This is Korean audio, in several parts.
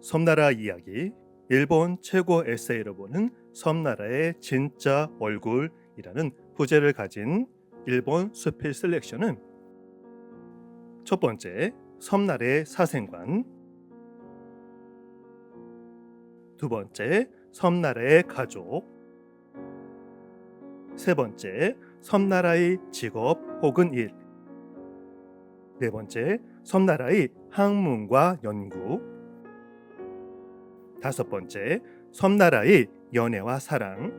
섬나라 이야기 일본 최고 에세이로 보는 섬나라의 진짜 얼굴이라는 부제를 가진 일본 수필 셀렉션은 첫 번째 섬나라의 사생관. 두 번째 섬나라의 가족. 세 번째 섬나라의 직업 혹은 일. 네 번째 섬나라의 학문과 연구 다섯 번째 섬나라의 연애와 사랑.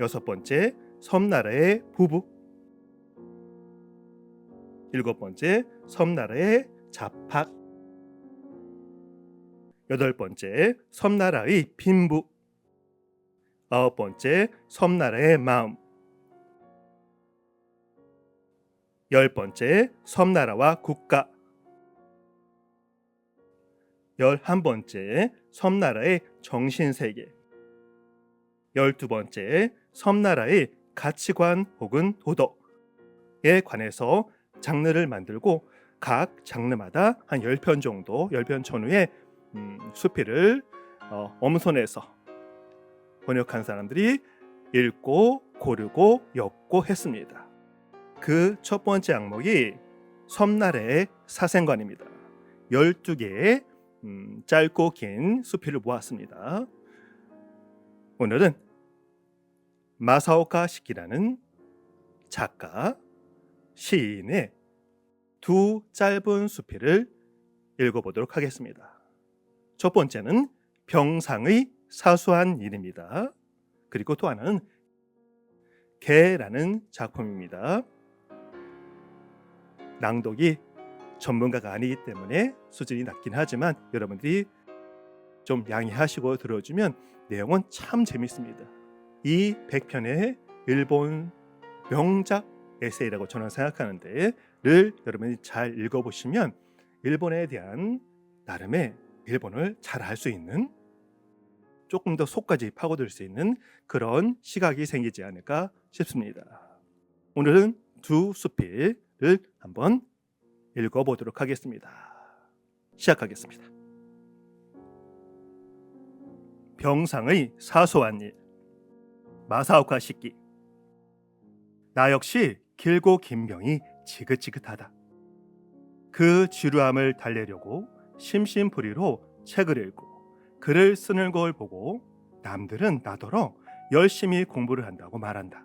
여섯 번째 섬나라의 부부. 일곱 번째 섬나라의 잡학 여덟 번째 섬나라의 빈부. 아홉 번째 섬나라의 마음. 열 번째 섬나라와 국가 열한 번째 섬나라의 정신세계 열두 번째 섬나라의 가치관 혹은 도덕에 관해서 장르를 만들고 각 장르마다 한 10편 정도 10편 전후의 음, 수필을 어, 엄선해서 번역한 사람들이 읽고 고르고 엮고 했습니다. 그 첫 번째 항목이 섬나라의 사생관입니다. 12개의 음, 짧고 긴 수필을 모았습니다. 오늘은 마사오카 시키라는 작가 시인의 두 짧은 수필을 읽어보도록 하겠습니다. 첫 번째는 병상의 사소한 일입니다. 그리고 또 하나는 개라는 작품입니다. 낭독이 전문가가 아니기 때문에 수준이 낮긴 하지만 여러분들이 좀 양해하시고 들어주면 내용은 참 재밌습니다. 이 100편의 일본 명작 에세이라고 저는 생각하는데 를 여러분이 잘 읽어보시면 일본에 대한 나름의 일본을 잘 알 수 있는 조금 더 속까지 파고들 수 있는 그런 시각이 생기지 않을까 싶습니다. 오늘은 두 수필을 한번 읽어보도록 하겠습니다. 시작하겠습니다. 병상의 사소한 일 마사오카 식기 나 역시 길고 긴 병이 지긋지긋하다. 그 지루함을 달래려고 심심풀이로 책을 읽고 글을 쓰는 걸 보고 남들은 나더러 열심히 공부를 한다고 말한다.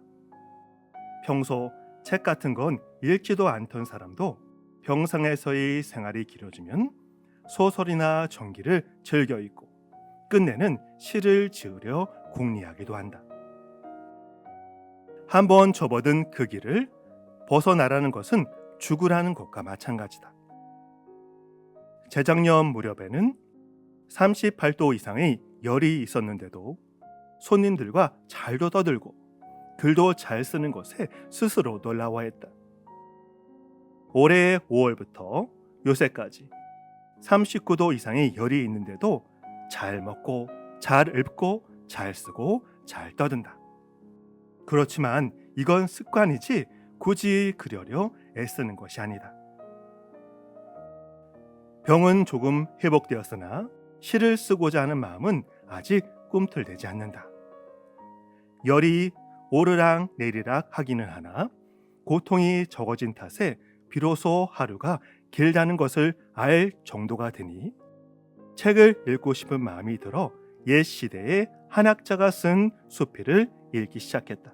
평소 책 같은 건 읽지도 않던 사람도 병상에서의 생활이 길어지면 소설이나 전기를 즐겨 읽고 끝내는 시를 지으려 궁리하기도 한다. 한번 접어든 그 길을 벗어나라는 것은 죽으라는 것과 마찬가지다. 재작년 무렵에는 38도 이상의 열이 있었는데도 손님들과 잘도 떠들고 글도 잘 쓰는 것에 스스로 놀라워했다. 올해 5월부터 요새까지 39도 이상의 열이 있는데도 잘 먹고 잘 읽고 잘 쓰고 잘 떠든다. 그렇지만 이건 습관이지 굳이 그려려 애쓰는 것이 아니다. 병은 조금 회복되었으나 시를 쓰고자 하는 마음은 아직 꿈틀대지 않는다. 열이 오르락 내리락 하기는 하나 고통이 적어진 탓에 비로소 하루가 길다는 것을 알 정도가 되니 책을 읽고 싶은 마음이 들어 옛 시대의 한학자가 쓴 수필을 읽기 시작했다.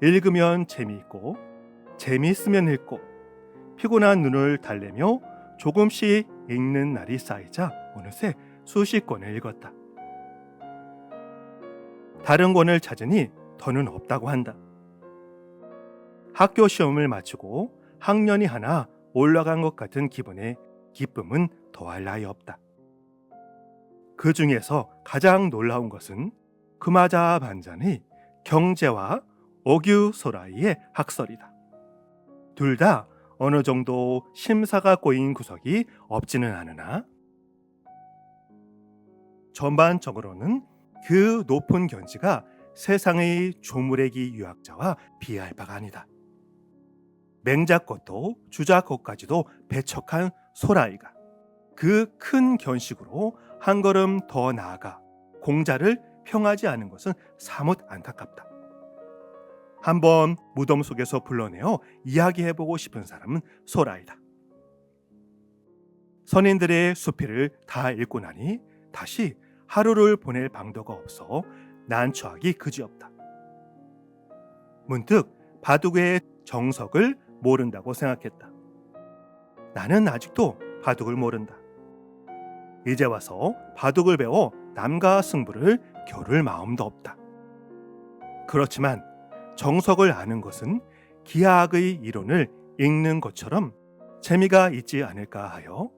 읽으면 재미있고 재미있으면 읽고 피곤한 눈을 달래며 조금씩 읽는 날이 쌓이자 어느새 수십 권을 읽었다. 다른 권을 찾으니 더는 없다고 한다. 학교 시험을 마치고 학년이 하나 올라간 것 같은 기분에 기쁨은 더할 나위 없다. 그 중에서 가장 놀라운 것은 그마자 반잔의 경제와 오규 소라이의 학설이다. 둘 다 어느 정도 심사가 꼬인 구석이 없지는 않으나 전반적으로는 그 높은 견지가 세상의 조무래기 유학자와 비할 바가 아니다. 맹작것도 주작것까지도 배척한 소라이가 그 큰 견식으로 한 걸음 더 나아가 공자를 평하지 않은 것은 사뭇 안타깝다. 한번 무덤 속에서 불러내어 이야기해보고 싶은 사람은 소라이다. 선인들의 수필을 다 읽고 나니 다시 하루를 보낼 방도가 없어 난처하기 그지없다. 문득 바둑의 정석을 모른다고 생각했다. 나는 아직도 바둑을 모른다. 이제 와서 바둑을 배워 남과 승부를 겨룰 마음도 없다. 그렇지만 정석을 아는 것은 기하학의 이론을 읽는 것처럼 재미가 있지 않을까 하여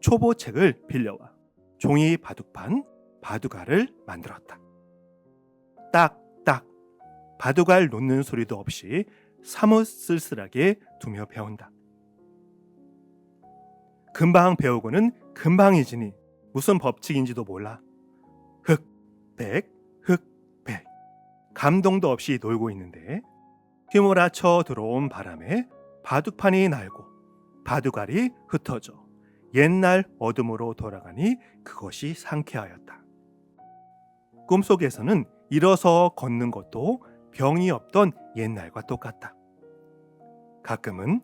초보 책을 빌려와 종이 바둑판 바둑알을 만들었다. 딱딱 바둑알 놓는 소리도 없이 사뭇 쓸쓸하게 두며 배운다. 금방 배우고는 금방이지니 무슨 법칙인지도 몰라. 흑 백 흑 백 감동도 없이 놀고 있는데 휘몰아쳐 들어온 바람에 바둑판이 날고 바둑알이 흩어져 옛날 어둠으로 돌아가니 그것이 상쾌하였다. 꿈속에서는 일어서 걷는 것도 병이 없던 옛날과 똑같다. 가끔은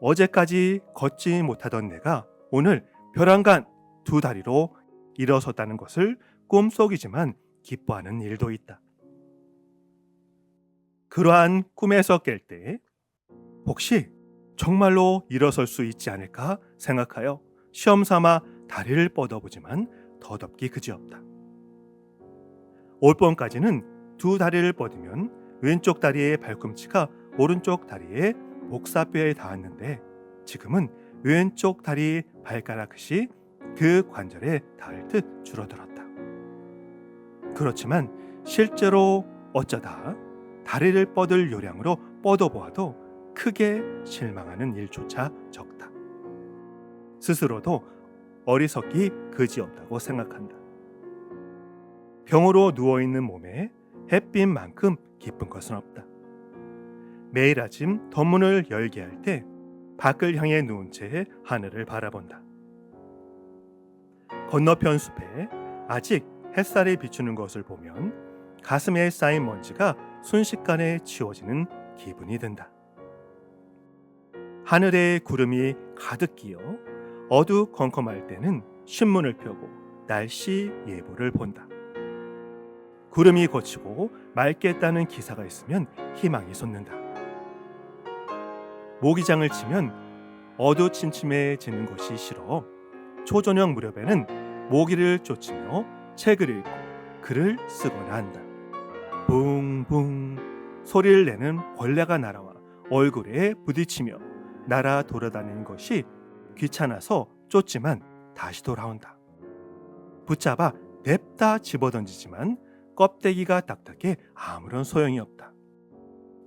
어제까지 걷지 못하던 내가 오늘 벼랑간 두 다리로 일어섰다는 것을 꿈속이지만 기뻐하는 일도 있다. 그러한 꿈에서 깰 때 혹시 정말로 일어설 수 있지 않을까 생각하여 시험 삼아 다리를 뻗어보지만 더덥기 그지없다. 올 봄까지는 두 다리를 뻗으면 왼쪽 다리의 발꿈치가 오른쪽 다리의 목사뼈에 닿았는데 지금은 왼쪽 다리 발가락 끝이 그 관절에 닿을 듯 줄어들었다. 그렇지만 실제로 어쩌다 다리를 뻗을 요량으로 뻗어보아도 크게 실망하는 일조차 적다. 스스로도 어리석기 그지없다고 생각한다. 병으로 누워있는 몸에 햇빛만큼 기쁜 것은 없다. 매일 아침 덧문을 열게 할 때 밖을 향해 누운 채 하늘을 바라본다. 건너편 숲에 아직 햇살이 비추는 것을 보면 가슴에 쌓인 먼지가 순식간에 치워지는 기분이 든다. 하늘에 구름이 가득 끼어 어두컴컴할 때는 신문을 펴고 날씨 예보를 본다. 구름이 걷히고 맑겠다는 기사가 있으면 희망이 솟는다. 모기장을 치면 어두침침해지는 것이 싫어 초저녁 무렵에는 모기를 쫓으며 책을 읽고 글을 쓰거나 한다. 붕붕 소리를 내는 벌레가 날아와 얼굴에 부딪히며 날아 돌아다니는 것이 귀찮아서 쫓지만 다시 돌아온다. 붙잡아 냅다 집어던지지만 껍데기가 딱딱해 아무런 소용이 없다.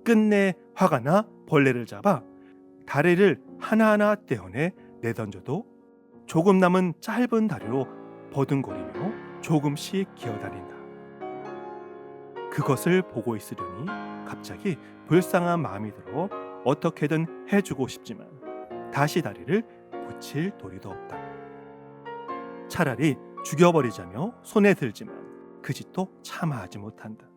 끝내 화가 나 벌레를 잡아 다리를 하나하나 떼어내 내던져도 조금 남은 짧은 다리로 버둥거리며 조금씩 기어다닌다. 그것을 보고 있으려니 갑자기 불쌍한 마음이 들어 어떻게든 해주고 싶지만 다시 다리를 붙일 도리도 없다. 차라리 죽여버리자며 손에 들지만 그 짓도 참아하지 못한다.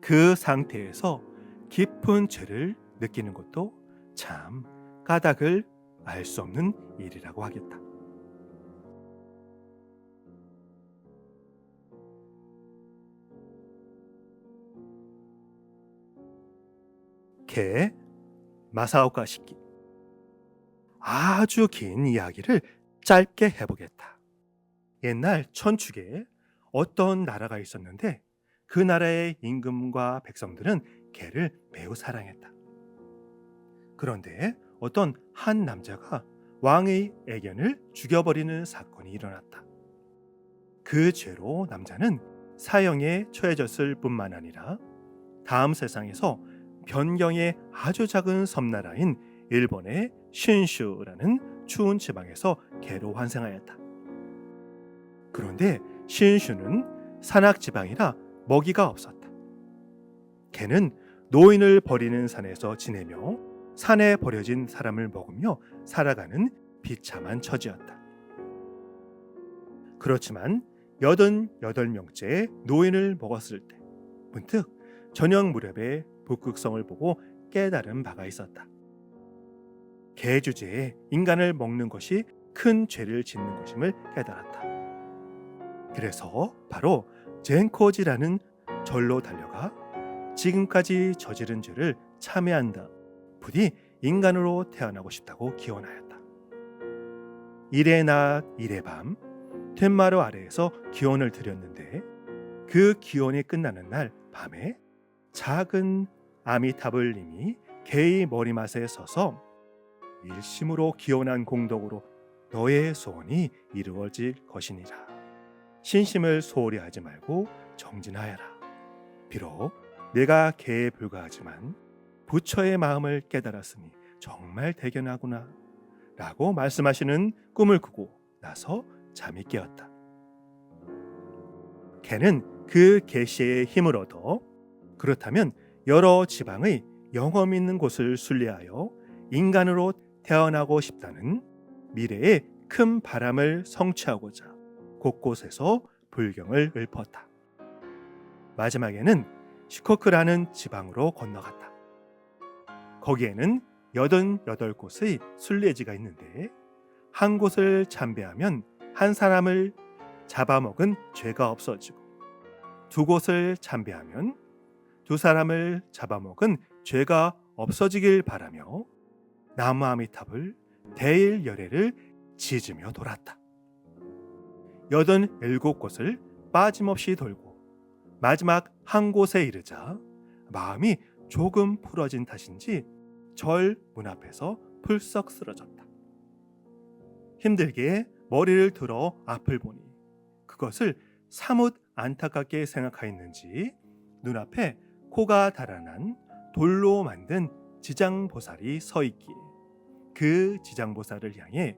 그 상태에서 깊은 죄를 느끼는 것도 참 까닭을 알 수 없는 일이라고 하겠다. 개 마사오카 시키 아주 긴 이야기를 짧게 해보겠다. 옛날 천축에 어떤 나라가 있었는데 그 나라의 임금과 백성들은 개를 매우 사랑했다. 그런데 어떤 한 남자가 왕의 애견을 죽여버리는 사건이 일어났다. 그 죄로 남자는 사형에 처해졌을 뿐만 아니라 다음 세상에서 변경의 아주 작은 섬나라인 일본의 신슈라는 추운 지방에서 개로 환생하였다. 그런데 신슈는 산악 지방이라 먹이가 없었다. 개는 노인을 버리는 산에서 지내며 산에 버려진 사람을 먹으며 살아가는 비참한 처지였다. 그렇지만 여든 여덟 명째 노인을 먹었을 때 문득 저녁 무렵에 북극성을 보고 깨달은 바가 있었다. 개 주제에 인간을 먹는 것이 큰 죄를 짓는 것임을 깨달았다. 그래서 바로 젠코지라는 절로 달려가 지금까지 저지른 죄를 참회한다. 부디 인간으로 태어나고 싶다고 기원하였다. 이래 낮 이래 밤 텐마루 아래에서 기원을 드렸는데 그 기원이 끝나는 날 밤에 작은 아미타불님이 개의 머리맡에 서서 일심으로 기원한 공덕으로 너의 소원이 이루어질 것이니라. 신심을 소홀히 하지 말고 정진하여라. 비록 내가 개에 불과하지만 부처의 마음을 깨달았으니 정말 대견하구나. 라고 말씀하시는 꿈을 꾸고 나서 잠이 깨었다. 개는 그 계시의 힘을 얻어 그렇다면 여러 지방의 영험 있는 곳을 순례하여 인간으로 태어나고 싶다는 미래의 큰 바람을 성취하고자 곳곳에서 불경을 읊었다. 마지막에는 시코크라는 지방으로 건너갔다. 거기에는 여든 여덟 곳의 순례지가 있는데 한 곳을 참배하면 한 사람을 잡아먹은 죄가 없어지고 두 곳을 참배하면 두 사람을 잡아먹은 죄가 없어지길 바라며 나무 아미탑을 대일 열애를 지으며 돌았다. 여든 일곱 곳을 빠짐없이 돌고 마지막 한 곳에 이르자 마음이 조금 풀어진 탓인지 절 문 앞에서 풀썩 쓰러졌다. 힘들게 머리를 들어 앞을 보니 그것을 사뭇 안타깝게 생각하였는지 눈앞에 코가 달아난 돌로 만든 지장보살이 서 있기에 그 지장보살을 향해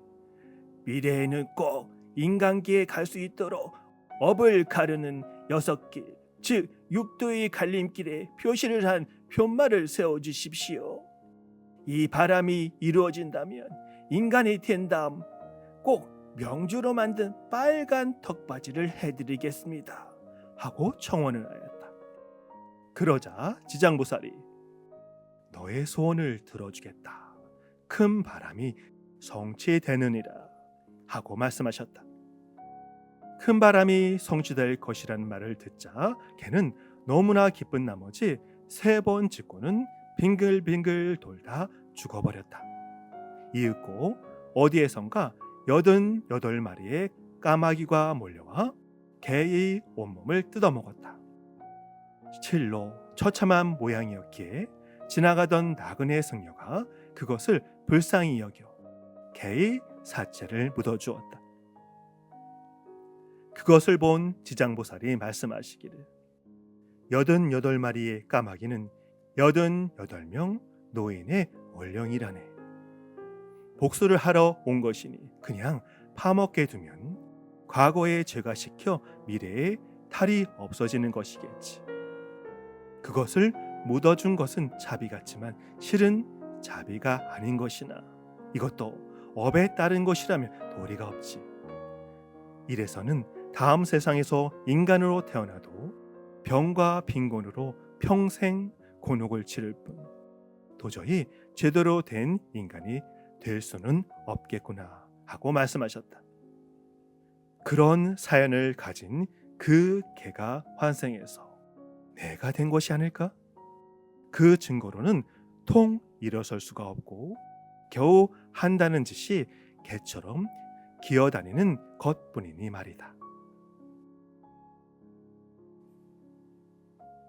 미래에는 꼭 인간기에 갈 수 있도록 업을 가르는 여섯 길, 즉 육도의 갈림길에 표시를 한 표말을 세워 주십시오. 이 바람이 이루어진다면 인간이 된 다음 꼭 명주로 만든 빨간 턱바지를 해드리겠습니다. 하고 청원을 하였다. 그러자 지장보살이 너의 소원을 들어주겠다. 큰 바람이 성취되느니라 하고 말씀하셨다. 큰 바람이 성취될 것이라는 말을 듣자 걔는 너무나 기쁜 나머지 세번 짚고는 빙글빙글 돌다 죽어버렸다. 이윽고 어디에선가 여든 여덟 마리의 까마귀가 몰려와 개의 온몸을 뜯어먹었다. 실로 처참한 모양이었기에 지나가던 나그네 승려가 그것을 불쌍히 여겨 개의 사체를 묻어주었다. 그것을 본 지장보살이 말씀하시기를 여든 여덟 마리의 까마귀는 여든 여덟 명 노인의 원령이라네. 복수를 하러 온 것이니 그냥 파먹게 두면 과거의 죄가 시켜 미래에 탈이 없어지는 것이겠지. 그것을 묻어준 것은 자비 같지만 실은 자비가 아닌 것이나 이것도 업에 따른 것이라면 도리가 없지. 이래서는 다음 세상에서 인간으로 태어나도 병과 빈곤으로 평생 곤혹을 치를 뿐 도저히 제대로 된 인간이 될 수는 없겠구나 하고 말씀하셨다. 그런 사연을 가진 그 개가 환생해서 내가 된 것이 아닐까? 그 증거로는 통 일어설 수가 없고 겨우 한다는 짓이 개처럼 기어다니는 것뿐이니 말이다.